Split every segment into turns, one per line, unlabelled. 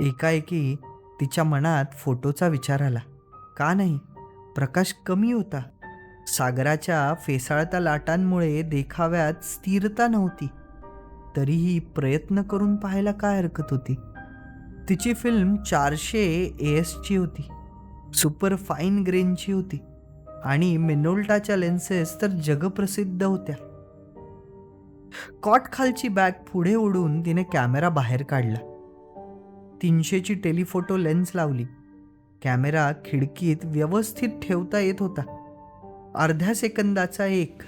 एकाएकी तिच्या मनात फोटोचा विचार आला. का नाही? प्रकाश कमी होता. सागराच्या फेसाळत्या लाटांमुळे देखाव्यात स्थिरता नव्हती. तरीही प्रयत्न करून पाहायला काय हरकत होती? तिची फिल्म चारशे ए एसची होती. सुपर फाईन ग्रेनची होती. आणि मिनोल्टाच्या लेन्सेस तर जगप्रसिद्ध होत्या. कॉट खालची बॅग पुढे ओढून तिने कॅमेरा बाहेर काढला. तीनशेची टेलिफोटो लेन्स लावली. कॅमेरा खिडकीत व्यवस्थित ठेवता येत होता. अर्ध्या सेकंदाचा एक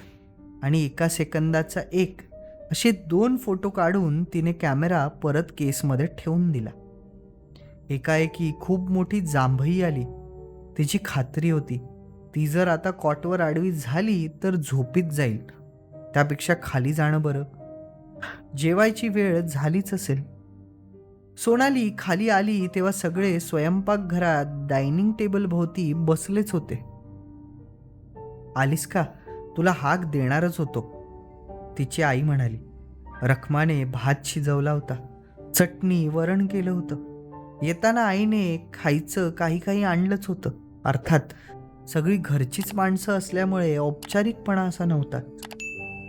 आणि एका सेकंदाचा एक असे दोन फोटो काढून तिने कॅमेरा परत केसमध्ये ठेवून दिला. एकाएकी खूप मोठी जांभई आली. तिची खात्री होती. ती जर आता कॉटवर आडवी झाली तर झोपीत जाईल. त्यापेक्षा खाली जाणं बरं. जेवायची वेळ झालीच असेल. सोनाली खाली आली तेव्हा सगळे स्वयंपाकघरात डायनिंग टेबल भोवती बसलेच होते. आलीस का तुला हाक देणारच होतो. तिची आई म्हणाली. रखमाने भात शिजवला होता. चटणी वरण केलं होतं. येताना आईने खायचं काही काही आणलंच होतं. अर्थात सगळी घरचीच माणसं असल्यामुळे औपचारिकपणा असा नव्हता.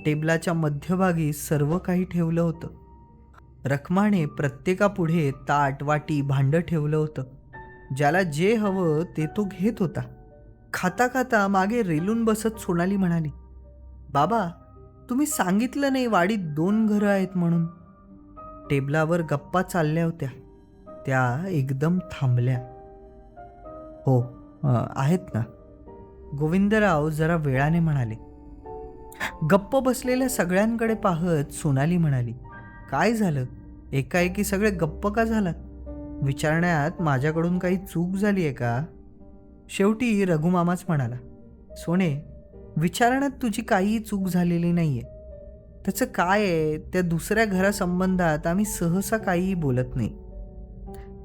टेबलाच्या मध्यभागी सर्व काही ठेवलं होतं. रखमाने प्रत्येकापुढे ताट वाटी भांडं ठेवलं होतं. ज्याला जे हवं ते तो घेत होता. खाता खाता मागे रेलून बसत सोनाली म्हणाली बाबा तुम्ही सांगितलं नाही वाडीत दोन घरं आहेत म्हणून. टेबलावर गप्पा चालल्या होत्या. त्या एकदम थांबल्या. हो आहेत ना. गोविंदराव जरा वेळाने म्हणाले. गप्प बसलेल्या सगळ्यांकडे पाहत सोनाली म्हणाली काय झालं? एकाएकी सगळे गप्प का झाला विचारण्यात माझ्याकडून काही चूक झाली आहे का? शेवटी रघुमामाच म्हणाला सोने विचारण्यात तुझी काहीही चूक झालेली नाही आहे त्याचं काय आहे? त्या दुसऱ्या घरासंबंधात आम्ही सहसा काहीही बोलत नाही.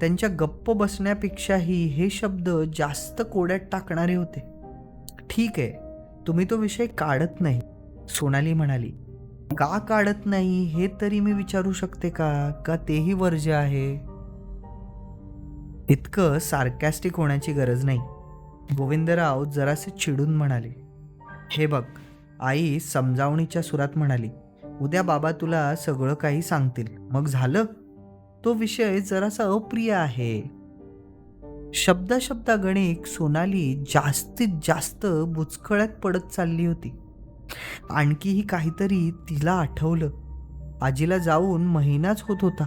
त्यांच्या गप्प बसण्यापेक्षाही हे शब्द जास्त कोड्यात टाकणारे होते. ठीक आहे तुम्ही तो विषय काढत नाही सोनाली म्हणाली. का काढत नाही हे तरी मी विचारू शकते का? का तेही वर्ज्य आहे? इतकं सार्कॅस्टिक होण्याची गरज नाही. गोविंदराव जरासे चिडून म्हणाले हे बघ आई समजावणीच्या सुरात म्हणाली उद्या बाबा तुला सगळं काही सांगतील. मग झालं? तो विषय जरासा अप्रिय आहे. शब्दा शब्दा गणिक सोनाली जास्तीत जास्त बुचकळ्यात पडत चालली होती. आणखीही काहीतरी तिला आठवलं. आजीला जाऊन महिनाच होत होता.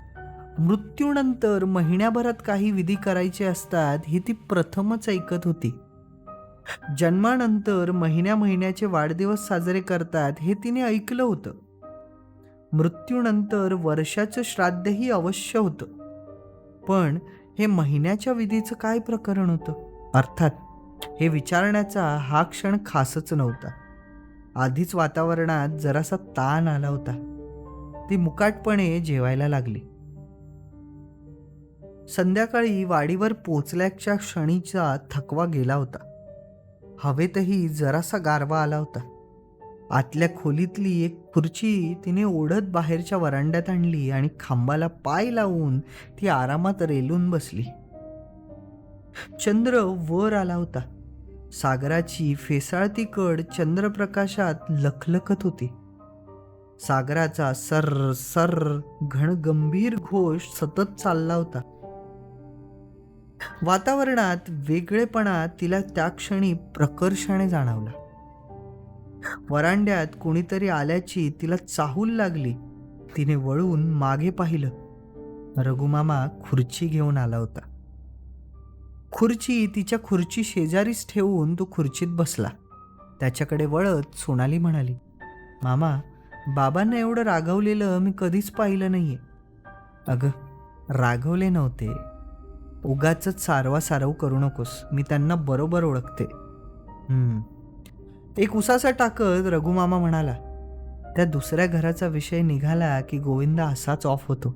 मृत्यूनंतर महिन्याभरात काही विधी करायचे असतात हे ती प्रथमच ऐकत होती. जन्मानंतर महिन्या महिन्याचे वाढदिवस साजरे करतात हे तिने ऐकलं होतं. मृत्यूनंतर वर्षाचं श्राद्धही अवश्य होतं. पण हे महिन्याच्या विधीचं काय प्रकरण होतं? अर्थात हे विचारण्याचा हा क्षण खासच नव्हता. आधीच वातावरणात जरासा ताण आला होता. ती मुकाटपणे जेवायला लागली. संध्याकाळी वाडीवर पोचल्याच्या क्षणीचा थकवा गेला होता. हवेतही जरासा गारवा आला होता. आतल्या खोलीतली एक खुर्ची तिने ओढत बाहेरच्या वरांड्यात आणली आणि खांबाला पाय लावून ती आरामात रेलून बसली. चंद्र वर आला होता. सागराची फेसाळती कड चंद्रप्रकाशात लखलखत होती. सागराचा सर सर घणगंभीर घोष सतत चालला होता. वातावरणात वेगळेपणा तिला त्या क्षणी प्रकर्षाने जाणवला. वरांड्यात कोणीतरी आल्याची तिला चाहूल लागली. तिने वळून मागे पाहिलं. रघुमामा खुर्ची घेऊन आला होता. खुर्ची तिच्या खुर्ची शेजारीच ठेवून तो खुर्चीत बसला. त्याच्याकडे वळत सोनाली म्हणाली मामा बाबांना एवढं रागवलेलं मी कधीच पाहिलं नाही आहे अगं रागवले नव्हते. उगाच सारवा सारव करू नकोस. मी त्यांना बरोबर ओळखते. एक उसासा टाकत रघुमामा म्हणाला त्या दुसऱ्या घराचा विषय निघाला की गोविंदा असाच ऑफ होतो.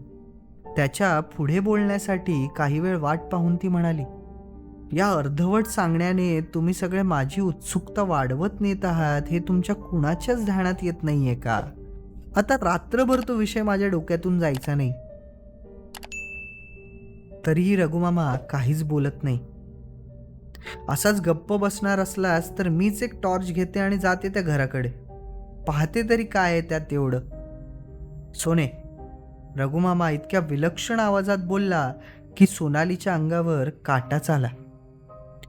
त्याच्या पुढे बोलण्यासाठी काही वेळ वाट पाहून ती म्हणाली या अर्धवट सांगण्याने तुम्ही सगळे माझी उत्सुकता वाढवत नेत आहात हे तुमच्या कुणाच्याच ध्यानात येत नाहीये का? आता रात्रभर तो विषय माझ्या डोक्यातून जायचा नाही. तरीही रघुमामा काहीच बोलत नाही. असाच गप्प बसणार असलास तर मीच एक टॉर्च घेते आणि जाते त्या घराकडे. पाहते तरी काय आहे त्यात एवढं. सोने रघुमामा इतक्या विलक्षण आवाजात बोलला की सोनालीच्या अंगावर काटाच आला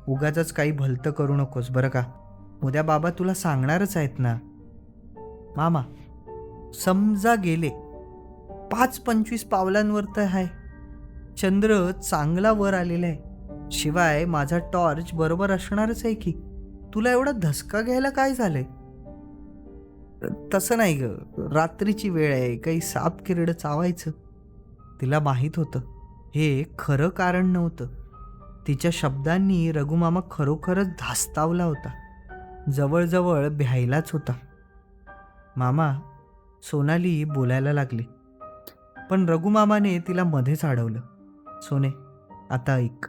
उगाच काही भलतं करू नकोस बरं का? उद्या बाबा तुला सांगणारच आहेत ना. मामा समजा गेले पाच पंचवीस पावलांवर तर आहे चंद्र चांगला वर आलेला आहे. शिवाय माझा टॉर्च बरोबर असणारच आहे की? तुला एवढा धसका घ्यायला काय झालंय? तसं नाही ग. रात्रीची वेळ आहे. काही साप किरड चावायचं. तिला माहीत होतं. हे खरं कारण नव्हतं. तिच्या शब्दांनी रघुमामा खरोखरच धास्तावला होता. जवळजवळ भ्यायलाच होता. मामा सोनाली बोलायला लागली. पण रघुमामाने तिला मध्येच अडवलं. सोने आता ऐक.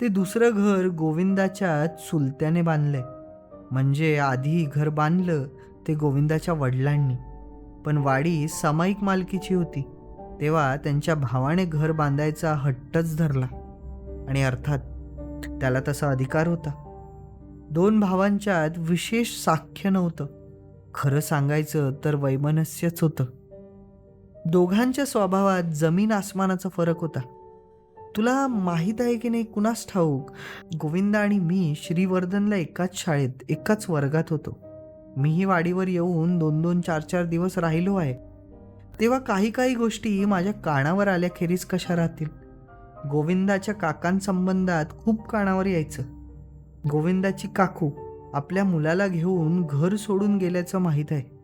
ते दुसरं घर गोविंदाच्या चुलत्याने बांधलंय. म्हणजे आधी घर बांधलं ते गोविंदाच्या वडिलांनी. पण वाडी सामायिक मालकीची होती. तेव्हा त्यांच्या भावाने घर बांधायचा हट्टच धरला. आणि अर्थात त्याला तसा अधिकार होता. दोन भावांच्यात विशेष साख्य नव्हतं. खरं सांगायचं तर वैमनस्यच होतं. दोघांच्या स्वभावात जमीन आसमानाचा फरक होता. तुला माहीत आहे की नाही कुणास ठाऊक गोविंदा आणि मी श्रीवर्धनला एकाच शाळेत एकाच वर्गात होतो. मीही वाडीवर येऊन दोन दोन चार चार दिवस राहिलो आहे. तेव्हा काही काही गोष्टी माझ्या कानावर आल्याखेरीज कशा राहतील? गोविंदाच्या काकांसंबंधात खूप कानावर यायचं. गोविंदाची काकू आपल्या मुलाला घेऊन घर सोडून गेल्याचं माहीत आहे.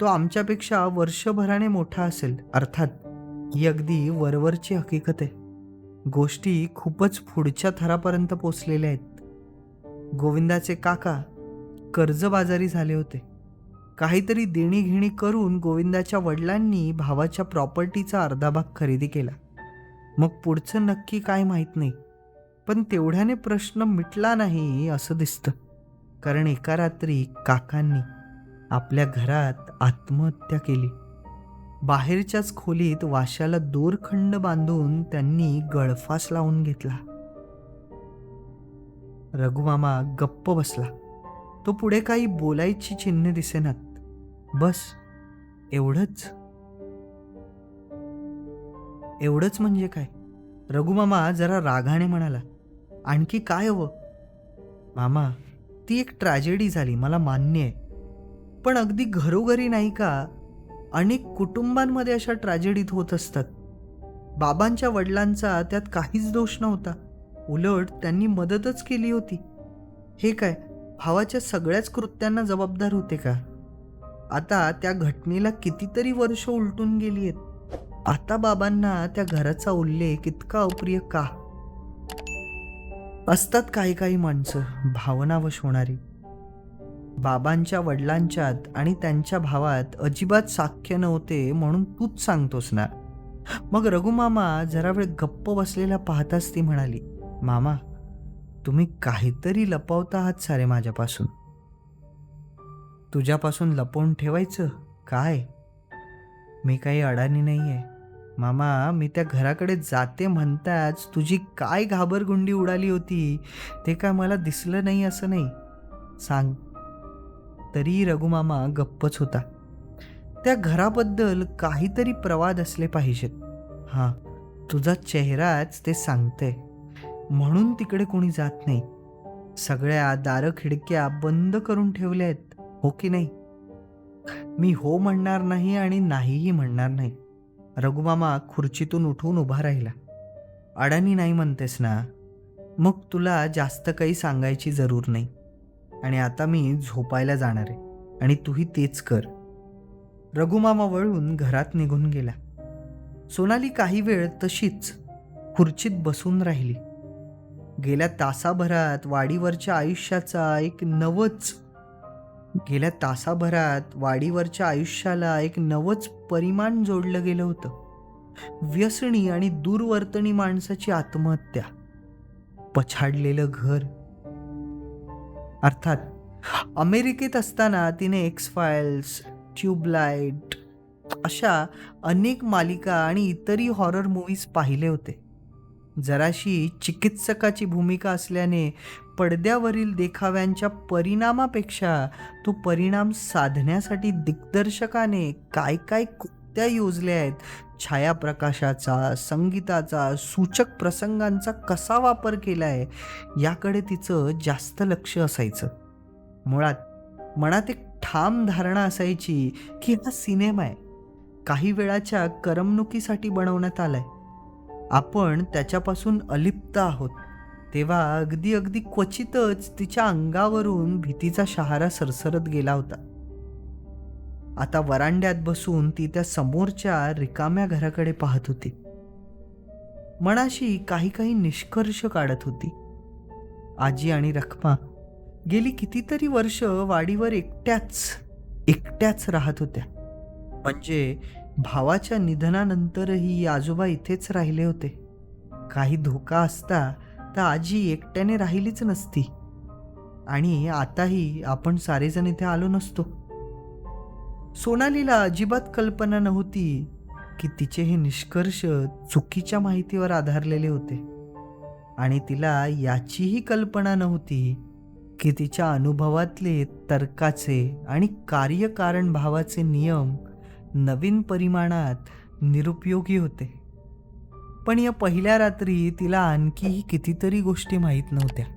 तो आमच्यापेक्षा वर्षभराने मोठा असेल अर्थात ही अगदी वरवरची हकीकत आहे. गोष्टी खूपच पुढच्या थरापर्यंत पोचलेल्या आहेत. गोविंदाचे काका कर्जबाजारी झाले होते. काहीतरी देणीघेणी करून गोविंदाच्या वडिलांनी भावाच्या प्रॉपर्टीचा अर्धा भाग खरेदी केला. मग पुढचं नक्की काय माहीत नाही. पण तेवढ्याने प्रश्न मिटला नाही असं दिसतं. कारण एका रात्री काकांनी आपल्या घरात आत्महत्या केली. बाहेरच्याच खोलीत वाशाला दोरखंड बांधून त्यांनी गळफास लावून घेतला. रघुमामा गप्प बसला. तो पुढे काही बोलायची चिन्ह दिसेनात. बस एवढंच. एवढंच म्हणजे काय? रघुमामा जरा रागाने म्हणाला आणखी काय हवं? मामा ती एक ट्रॅजेडी झाली मला मान्य आहे. पण अगदी घरोघरी नाही का अनेक कुटुंबांमध्ये अशा ट्रॅजेडीत होत असतात. बाबांच्या वडिलांचा त्यात काहीच दोष नव्हता. उलट त्यांनी मदतच केली होती. हे काय भावाच्या सगळ्याच कृत्यांना जबाबदार होते का? आता त्या घटनेला कितीतरी वर्ष उलटून गेली आहेत. आता बाबांना त्या घराचा उल्लेख इतका अप्रिय का? असतात काही काही माणसं भावनावश होणारी. बाबांच्या वडिलांच्यात आणि त्यांच्या भावात अजिबात साख्य नव्हते म्हणून तूच सांगतोस ना. मग रघुमामा जरा वेळ गप्प बसलेला पाहताच ती म्हणाली मामा तुम्ही काहीतरी लपवता आहात सारे माझ्यापासून. तुझ्यापासून लपवून ठेवायचं? काय? मी काही अडाणी नाही आहे मामा मी त्या घराकडे जाते म्हणताच तुझी काय घाबरगुंडी उडाली होती? ते काय मला दिसलं नाही असं नाही. सांग. तरी रघुमामा गप्पच होता. त्या घराबद्दल काहीतरी प्रवाद असले पाहिजेत. हां तुझा चेहराच ते सांगते म्हणून तिकडे कोणी जात नाही. सगळ्या दारं खिडक्या बंद करून ठेवल्या आहेत हो की नाही? मी हो म्हणणार नाही आणि नाहीही म्हणणार नाही. रघुमामा खुर्चीतून उठून उभा राहिला. अडाणी नाही म्हणतेस ना? मग तुला जास्त काही सांगायची जरूर नाही. आणि आता मी झोपायला जाणार आहे. आणि तूही तेच कर. रघुमामा वळून घरात निघून गेला. सोनाली काही वेळ तशीच खुर्चीत बसून राहिली. गेल्या तासाभरात वाडीवरच्या आयुष्याचा एक नवच गेल्या तासाभरात वाडीवरच्या आयुष्याला एक नवंच परिमाण जोडलं गेलं होतं. व्यसनी आणि दूरवर्तनी माणसाची आत्महत्या. पछाडलेलं घर. अर्थात अमेरिकेत असताना तिने एक्स फाईल्स ट्यूबलाईट अशा अनेक मालिका आणि इतरही हॉरर मूव्हीज पाहिले होते. जराशी चिकित्सकाची भूमिका असल्याने पडद्यावरील देखाव्यांच्या परिणामापेक्षा तो परिणाम साधण्यासाठी दिग्दर्शकाने काय काय कुत्या योजल्या आहेत छायाप्रकाशाचा संगीताचा सूचक प्रसंगांचा कसा वापर केला आहे याकडे तिचं जास्त लक्ष असायचं. मुळात मनात एक ठाम धारणा असायची की हा सिनेमा आहे. काही वेळाच्या करमणुकीसाठी बनवण्यात आला आहे आपण त्याच्यापासून अलिप्त आहोत. तेव्हा अगदी अगदी क्वचितच तिच्या अंगावरून भीतीचा शहारा सरसरत गेला होता. आता वरांड्यात बसून ती त्या समोरच्या रिकाम्या घराकडे पाहत होती. मनाशी काही काही निष्कर्ष काढत होती. आजी आणि रखमा गेली कितीतरी वर्ष वाडीवर एकट्याच एकट्याच राहत होत्या. म्हणजे भावाच्या निधनानंतरही आजोबा इथेच राहिले होते. काही धोका असता तर आजी एकट्याने राहिलीच नसती. आणि आताही आपण सारेजण इथे आलो नसतो. सोनालीला अजिबात कल्पना नव्हती की तिचे हे निष्कर्ष चुकीच्या माहितीवर आधारलेले होते. आणि तिला याचीही कल्पना नव्हती की तिच्या अनुभवातले तर्काचे आणि कार्यकारण भावाचे नियम नवीन परिमाणात निरुपयोगी होते. पण या पहिल्या रात्री तिला आणखीही कितीतरी गोष्टी माहीत नव्हत्या.